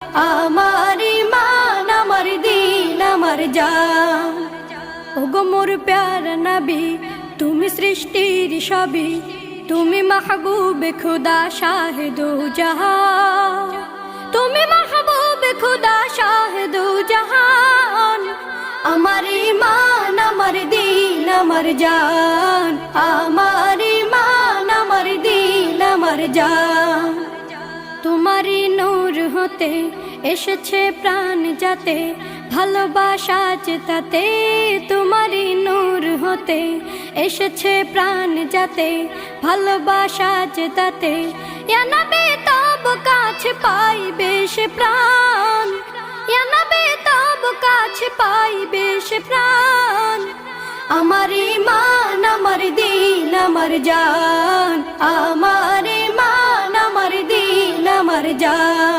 আমার ইমান আমার দিন, আমার জান। ওগো মোর প্যার নবী, তুমি সৃষ্টির সবই তুমি মাহবুব খুদা শাহেদু জাহান। তুমি মাহবুব খুদা শাহেদু জাহান। আমার ইমান আমার দিন, আমার জান। আমার ইমান আমার দিন, আমার জান। তোমারই নূর হতে এসেছে প্রাণ যাতে, ভালোবাসা চেতাতে তোমারই নূর হতে এসেছে প্রাণ যাতে, ভালোবাসা চেতাতে ইয়ানাবে তব কাছে পাইবে সে প্রাণ ইয়ানাবে তব কাছে পাইবে সে প্রাণ। আমার ইমান, আমার দিন, আমার জান। আমার